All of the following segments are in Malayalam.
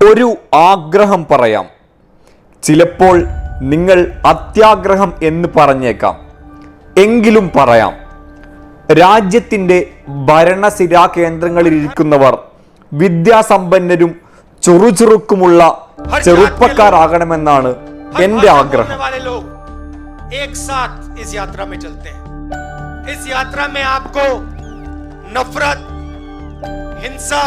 ഒരു ആഗ്രഹം പറയാം ചിലപ്പോൾ നിങ്ങൾ അത്യാഗ്രഹം എന്ന് പറഞ്ഞേക്കാം എങ്കിലും പറയാം രാജ്യത്തിൻ്റെ ഭരണസിരാ കേന്ദ്രങ്ങളിലിരിക്കുന്നവർ വിദ്യാസമ്പന്നരും ചുറുചുറുക്കുമുള്ള ചെറുപ്പക്കാരാകണമെന്നാണ് हर എൻ്റെ भाषा ആഗ്രഹം बोलने वाले लोग एक साथ इस यात्रा में चलते हैं इस यात्रा में आपको नफरत हिंसा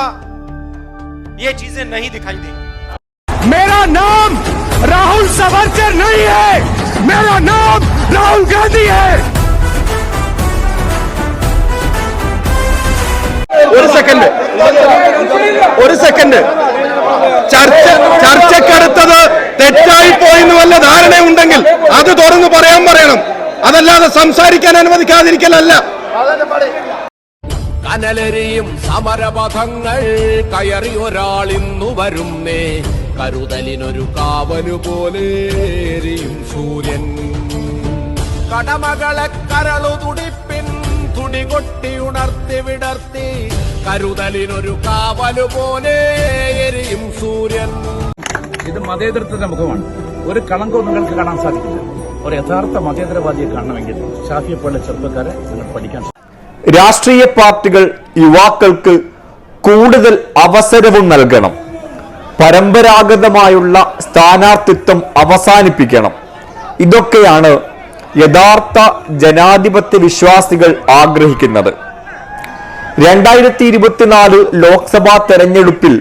ये चीजें नहीं दिखाई देंगी मेरा नाम राहुल सावरकर नहीं है मेरा नाम राहुल गांधी है ഒരു സെക്കൻഡ് ഒരു സെക്കൻഡ് ചർച്ച ചർച്ചക്കടുത്തത് തെറ്റായി പോയെന്ന് വല്ല ധാരണയുണ്ടെങ്കിൽ അത് തുറന്നു പറയാൻ പറയണം അതല്ലാതെ സംസാരിക്കാൻ അനുവദിക്കാതിരിക്കലല്ല കനലെരിയും സമരപഥങ്ങൾ കയറി ഒരാൾ ഇന്നു വരുന്നേ. കരുതലിനൊരു കാവലു പോലെ എരിയും സൂര്യൻ. കടമകളെ കരളു തുടിപ്പിൻ തുടികൊട്ടി ഉണർത്തി വിടർത്തി. കരുതലിനൊരു കാവലു പോലെ എരിയും സൂര്യൻ. ഇത് മതേതരത്തിന്റെ മുഖമാണ്. ഒരു കളങ്കവും നിങ്ങൾക്ക് കാണാൻ സാധിക്കില്ല. ഒരു യഥാർത്ഥ മതേതരവാദിയെ കാണണമെങ്കിൽ ഷാഫിയെ പോലെ ചെറുപ്പക്കാരെ നിങ്ങൾ പഠിക്കാൻ രാഷ്ട്രീയ പാർട്ടികൾ യുവാക്കൾക്ക് കൂടുതൽ അവസരവും നൽകണം. പരമ്പരാഗതമായുള്ള സ്ഥാനാർത്ഥിത്വം അവസാനിപ്പിക്കണം. ഇതൊക്കെയാണ് യഥാർത്ഥ ജനാധിപത്യ വിശ്വാസികൾ ആഗ്രഹിക്കുന്നത്. രണ്ടായിരത്തി ഇരുപത്തിനാല് ലോക്സഭാ തെരഞ്ഞെടുപ്പിൽ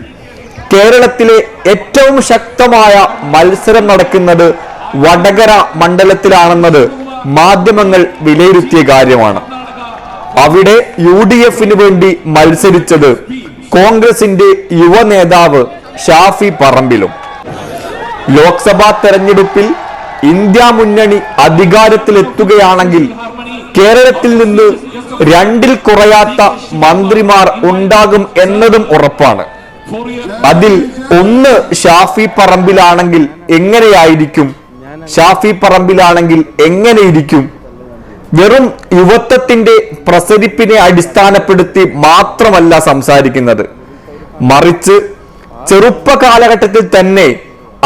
കേരളത്തിലെ ഏറ്റവും ശക്തമായ മത്സരം നടക്കുന്നത് വടകര മണ്ഡലത്തിലാണെന്നത് മാധ്യമങ്ങൾ വിലയിരുത്തിയ കാര്യമാണ്. അവിടെ യു ഡി എഫിന് വേണ്ടി മത്സരിച്ചത് കോൺഗ്രസിന്റെ യുവ നേതാവ് ഷാഫി പറമ്പിലും. ലോക്സഭാ തെരഞ്ഞെടുപ്പിൽ ഇന്ത്യ മുന്നണി അധികാരത്തിലെത്തുകയാണെങ്കിൽ കേരളത്തിൽ നിന്ന് രണ്ടിൽ കുറയാത്ത മന്ത്രിമാർ ഉണ്ടാകും എന്നതും ഉറപ്പാണ്. അതിൽ ഒന്ന് ഷാഫി പറമ്പിലാണെങ്കിൽ എങ്ങനെയായിരിക്കും? ഷാഫി പറമ്പിലാണെങ്കിൽ എങ്ങനെയിരിക്കും? വെറും യുവത്വത്തിന്റെ പ്രസരിപ്പിനെ അടിസ്ഥാനപ്പെടുത്തി മാത്രമല്ല സംസാരിക്കുന്നത്. മറിച്ച് ചെറുപ്പ കാലഘട്ടത്തിൽ തന്നെ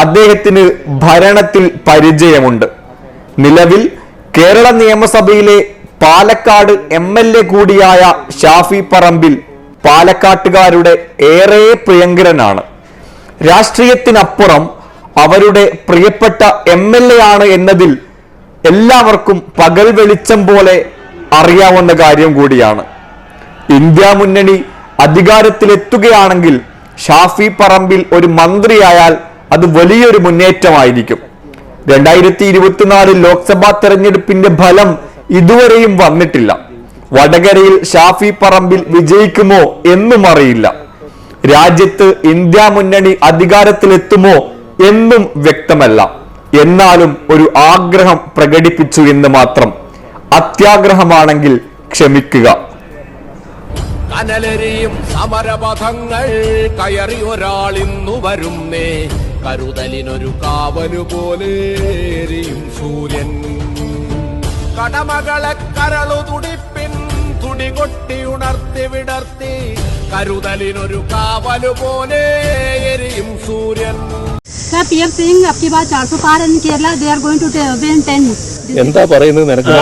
അദ്ദേഹത്തിന് ഭരണത്തിൽ പരിചയമുണ്ട്. നിലവിൽ കേരള നിയമസഭയിലെ പാലക്കാട് എം എൽ എ കൂടിയായ ഷാഫി പറമ്പിൽ പാലക്കാട്ടുകാരുടെ ഏറെ പ്രിയങ്കരനാണ്. രാഷ്ട്രീയത്തിനപ്പുറം അവരുടെ പ്രിയപ്പെട്ട എം എൽ എ ആണ് എന്നതിൽ എല്ലാവർക്കും പകൽ വെളിച്ചം പോലെ അറിയാവുന്ന കാര്യം കൂടിയാണ്. ഇന്ത്യ മുന്നണി അധികാരത്തിലെത്തുകയാണെങ്കിൽ ഷാഫി പറമ്പിൽ ഒരു മന്ത്രിയായാൽ അത് വലിയൊരു മുന്നേറ്റമായിരിക്കും. രണ്ടായിരത്തി ഇരുപത്തിനാല് ലോക്സഭാ തെരഞ്ഞെടുപ്പിന്റെ ഫലം ഇതുവരെയും വന്നിട്ടില്ല. വടകരയിൽ ഷാഫി പറമ്പിൽ വിജയിക്കുമോ എന്നും അറിയില്ല. രാജ്യത്ത് ഇന്ത്യ മുന്നണി അധികാരത്തിലെത്തുമോ എന്നും വ്യക്തമല്ല. എന്നാലും ഒരു ആഗ്രഹം പ്രകടിപ്പിച്ചു എന്ന് മാത്രം. അത്യാഗ്രഹമാണെങ്കിൽ ക്ഷമിക്കുക. കനലരെയും സമരപഥങ്ങൾ കയറി ഒരാൾ ഇന്നു വരുന്നേ. കരുതലിനൊരു കാവലു പോലെ എരിയും സൂര്യൻ. കടമകളെ കരളു തുടിപ്പിൻ തുടികൊട്ടി ഉണർത്തി വിടർത്തി. കരുതലിനൊരു കാവലു പോലെ എരിയും സൂര്യൻ. പിഎഫ് സിംഗ് അപ്കി ബാ ചാർ സോ പാർ in Kerala they are going to win ten എന്താ പറയുന്നത് നിനക്ക്